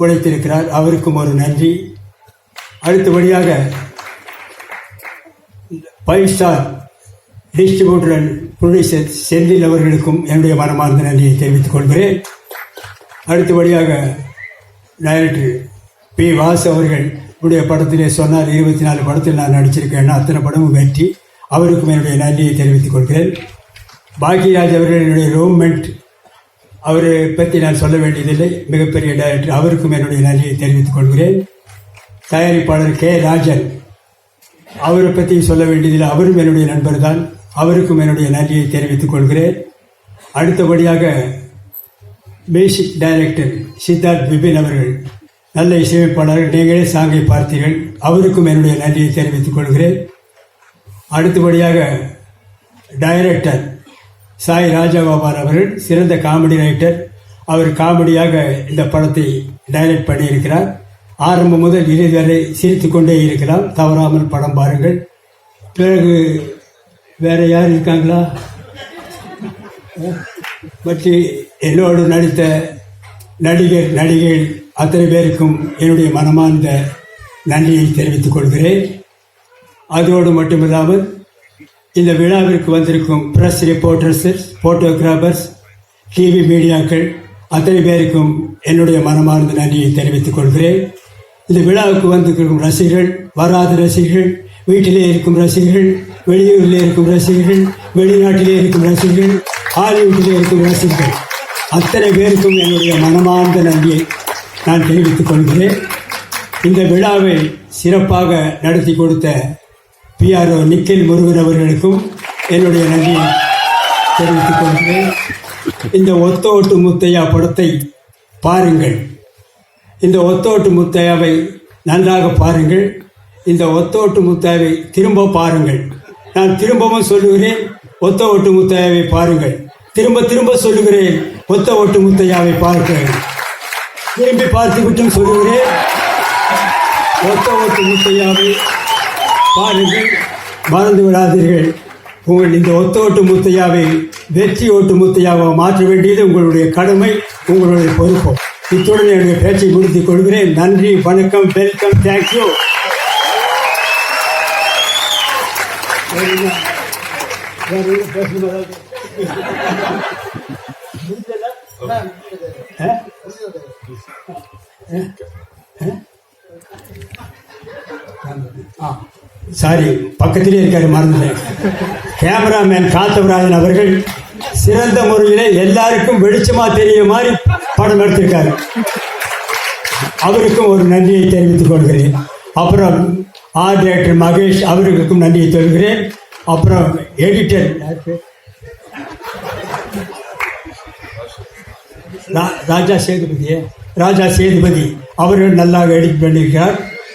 உழைத்திருக்கிறார். அவருக்கும் ஒரு நன்றி. அடுத்தபடியாக five star distributor and producer Senthil அவர்களுக்கும் என்னுடைய மனமார்ந்த நன்றியை தெரிவித்துக் கொள்கிறேன். அடுத்தபடியாக டைரக்டர் பி வாசு அவர்கள் உடைய படத்திலே சொன்னார் இருபத்தி நாலு படத்தில் நான் நடிச்சிருக்கேன் அத்தனை படமும் வெற்றி. அவருக்கும் என்னுடைய நன்றியை தெரிவித்துக் கொள்கிறேன். பாக்யராஜ் அவர்கள் என்னுடைய ரூம்மெண்ட் அவரை பற்றி நான் சொல்ல வேண்டியதில்லை. மிகப்பெரிய டைரக்டர் அவருக்கும் என்னுடைய நன்றியை தெரிவித்துக் கொள்கிறேன். தயாரிப்பாளர் கே. ராஜன் அவரை பற்றி சொல்ல வேண்டியதில்லை. அவரும் என்னுடைய நண்பர் தான் அவருக்கும் என்னுடைய நன்றியை தெரிவித்துக் கொள்கிறேன். அடுத்தபடியாக மியூசிக் டைரக்டர் சித்தார்த் பிபின் அவர்கள். நல்ல இசையமைப்பாளர்கள் நீங்களே சாங்கை பார்த்தீர்கள். அவருக்கும் என்னுடைய நன்றியை தெரிவித்துக் கொள்கிறேன். அடுத்தபடியாக டைரக்டர் சாய் ராஜகோபால் அவர்கள் சிறந்த காமெடி ரைட்டர் அவர் காமெடியாக இந்த படத்தை டைரக்ட் பண்ணியிருக்கிறார். ஆரம்பம் முதல் இறுதி வரை சிரித்து கொண்டே இருக்கலாம். தவறாமல் படம் பாருங்கள். பிறகு வேற யார் இருக்காங்களா? பற்றி என்னோடு நடித்த நடிகர் நடிகைகள் அத்தனை பேருக்கும் என்னுடைய மனமார்ந்த நன்றியை தெரிவித்துக் கொள்கிறேன். அதோடு மட்டுமில்லாமல் இந்த விழாவிற்கு வந்திருக்கும் பிரஸ் ரிப்போர்ட்டர்ஸ் போட்டோகிராஃபர்ஸ் டிவி மீடியாக்கள் அத்தனை பேருக்கும் என்னுடைய மனமார்ந்த நன்றியை தெரிவித்துக் கொள்கிறேன். இந்த விழாவுக்கு வந்திருக்கும் ரசிகர்கள் வராத ரசிகர்கள் வீட்டிலே இருக்கும் ரசிகர்கள் வெளியூரில் இருக்கும் ரசிகர்கள் வெளிநாட்டிலே இருக்கும் ரசிகர்கள் ஹாலிவுட்டிலே இருக்கும் ரசிகர்கள் அத்தனை பேருக்கும் என்னுடைய மனமார்ந்த நன்றியை நான் தெரிவித்துக் கொள்கிறேன். இந்த விழாவை சிறப்பாக நடத்தி கொடுத்த பிஆர்ஓ நிக்கில் முருகன் அவர்களுக்கும் என்னுடைய நன்றியை தெரிவித்துக் கொள்கிறேன். இந்த ஒத்தோட்டு முத்தையா படத்தை பாருங்கள். இந்த ஒத்தோட்டு முத்தையாவை நன்றாக பாருங்கள். இந்த ஒத்தோட்டு முத்தையாவை திரும்ப பாருங்கள். நான் திரும்பவும் சொல்லுகிறேன் ஒத்த ஓட்டு முத்தையாவை பாருங்கள். திரும்ப திரும்ப சொல்லுகிறேன் ஒத்த ஓட்டு முத்தையாவை பார்க்கிறேன் திரும்பி பார்த்துவிட்டும் சொல்லுகிறேன் ஒத்த ஓட்டு முத்தையாவை பாருங்கள் மறந்து விடாதீர்கள். உங்கள் இந்த ஒத்த ஓட்டு முத்தையாவை வெற்றி ஓட்டு முத்தையாவை மாற்ற வேண்டியது உங்களுடைய கடமை உங்களுடைய பொறுப்பு. இத்துடன் என்னுடைய பேச்சை முடித்துக் கொள்கிறேன். நன்றி வணக்கம் வெல்கம் தேங்க்யூ சாரி பக்கத்திலே இருக்காரு மறந்துட்டேன். கேமராமேன் காத்தவராஜன் அவர்கள் சிறந்த முறையில் எல்லாருக்கும் வெளிச்சமா தெரிய மாதிரி படம் எடுத்திருக்காரு. அவருக்கும் ஒரு நன்றியை தெரிவித்துக் கொள்கிறேன். அப்புறம் ஆர் டைரக்டர் மகேஷ் அவர்களுக்கும் நன்றியை சொல்கிறேன். அப்புறம் எடிட்டர் ராஜா சேதுபதியே ராஜா சேதுபதி அவர்கள் நல்லா எடிட் பண்ணியிருக்கிறார்.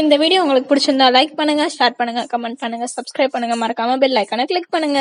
இந்த வீடியோ உங்களுக்கு பிடிச்சிருந்தா லைக் பண்ணுங்க ஷேர் பண்ணுங்க கமெண்ட் பண்ணுங்க சப்ஸ்கிரைப் பண்ணுங்க. மறக்காம பெல் ஐக்கானை கிளிக் பண்ணுங்க.